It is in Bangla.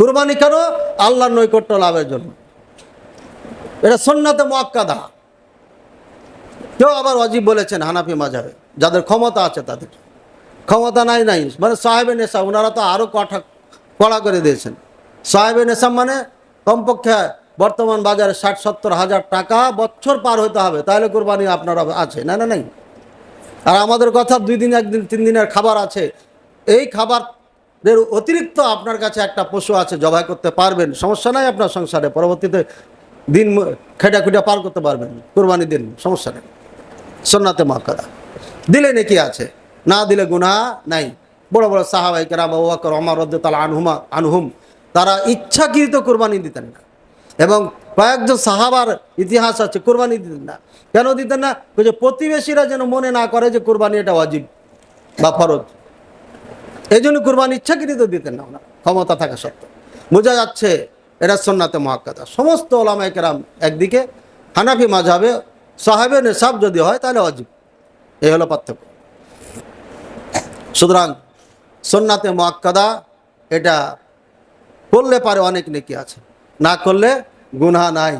কুরবানি কেন? আল্লাহর নৈকট্য লাভের জন্য। এটা সন্ন্যাতে মোয়াক্কাদা। কেউ আবার অজিব বলেছেন হানাফি মাঝাবে যাদের ক্ষমতা আছে তাদের। ক্ষমতা নাই নাই। মানে সাহেবে নেশা ওনারা তো আরও কঠা, কড়া করে দিয়েছেন। সাহেবে নেশা মানে কমপক্ষে বর্তমান বাজারে ষাট, সত্তর হাজার টাকা বছর পার হতে হবে, তাহলে কোরবানি আপনারা আছে। না না, নাই। আর আমাদের কথা দুই দিন, একদিন, তিন দিনের খাবার আছে। এই খাবারের অতিরিক্ত আপনার কাছে একটা পশু আছে, জবাই করতে পারবেন। সমস্যা নাই আপনার সংসারে, পরবর্তীতে দিন খেটা খুঁটা পার করতে পারবেন। কোরবানি দিন, সমস্যা নেই। সন্নাতে মাকাদা দিলে নাকি আছে, না দিলে গুনাহ নাই। বড় বড় সাহাবাই কেরাম ওয়াকর অমর রদ্দাল আনহুমা, আনহুম, তারা ইচ্ছাকৃত কোরবানি দিতেন না। এবং কয়েকজন সাহাবার ইতিহাস আছে, কোরবানি দিতেন না। কেন দিতেন না? যে প্রতিবেশীরা যেন মনে না করে যে কোরবানি এটা অজিব বা ফরজ। এই জন্য কোরবানি ইচ্ছাকৃত দিতেন না ওনারা, ক্ষমতা থাকা সত্ত্বেও। বোঝা যাচ্ছে এটা সন্নাতে মহাক্কাদা সমস্ত ওলামাই কেরাম একদিকে, হানাফি মাঝাবে সাহেবে নেশাব যদি হয় তাহলে অজিব এই হলো পার্থক্য। সুতরাং সন্নাতে মোয়াক্কাদা এটা করলে পারে অনেক নেকি আছে। না করলে গুনহা নাই।